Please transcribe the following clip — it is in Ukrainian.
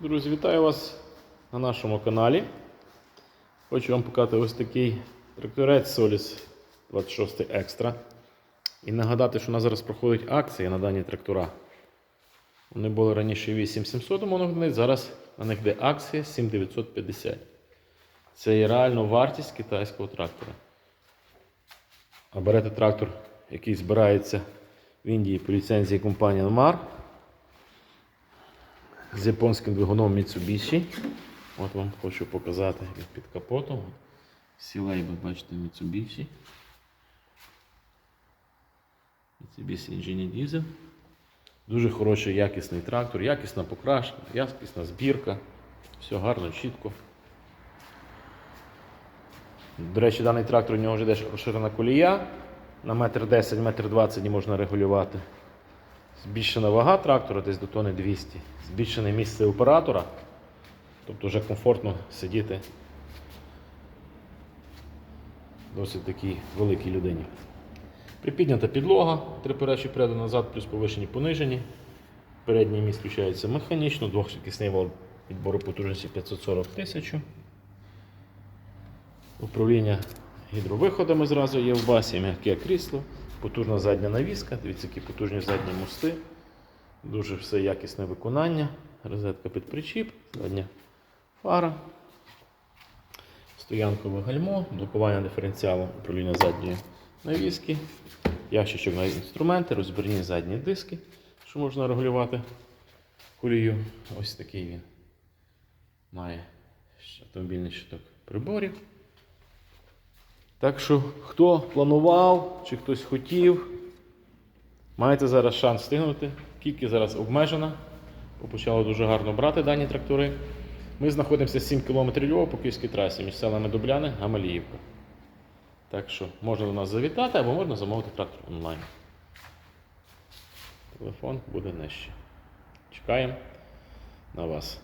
Друзі, вітаю вас на нашому каналі. Хочу вам показати ось такий тракторець Solis 26 Extra. І нагадати, що у нас зараз проходить акція на дані трактора. Вони були раніше 8700 моногнить, зараз на них йде акція 7950. Це є реально вартість китайського трактора. А берете трактор, який збирається в Індії по ліцензії компанії Anmar з японським двигуном Mitsubishi. От вам хочу показати під капотом. Всі лейби, бачите, Mitsubishi. Mitsubishi Ingenie Diesel. Дуже хороший якісний трактор, якісна покрашка, якісна збірка. Все гарно, чітко. До речі, даний трактор у нього вже йде розширена колія. На метр 10, метр 20 не можна регулювати. Збільшена вага трактора десь до тони 200. Збільшене місце оператора. Тобто вже комфортно сидіти досить такій великій людині. Припіднята підлога, три передачі вперед назад, плюс повишені понижені. Передній міст включається механічно, двохшвидкісний вал відбору потужності 540 тисяч. Управління гідровиходами зразу є в басі, м'яке крісло, потужна задня навіска, дивіться, які потужні задні мости. Дуже все якісне виконання. Розетка під причіп, задня фара, стоянкове гальмо, блокування диференціалу управління задньої навіски, ящичок на інструменти, розбірні задні диски, що можна регулювати колію. Ось такий він має автомобільний щиток приборів. Так що, хто планував чи хтось хотів, маєте зараз шанс встигнути. Кількість зараз обмежена. бо Почали дуже гарно брати дані трактори. Ми знаходимося 7 км Львова по Київській трасі між селами Дубляни, Гамаліївка. Так що можна до нас завітати або можна замовити трактор онлайн. Телефон буде нижче. Чекаємо на вас.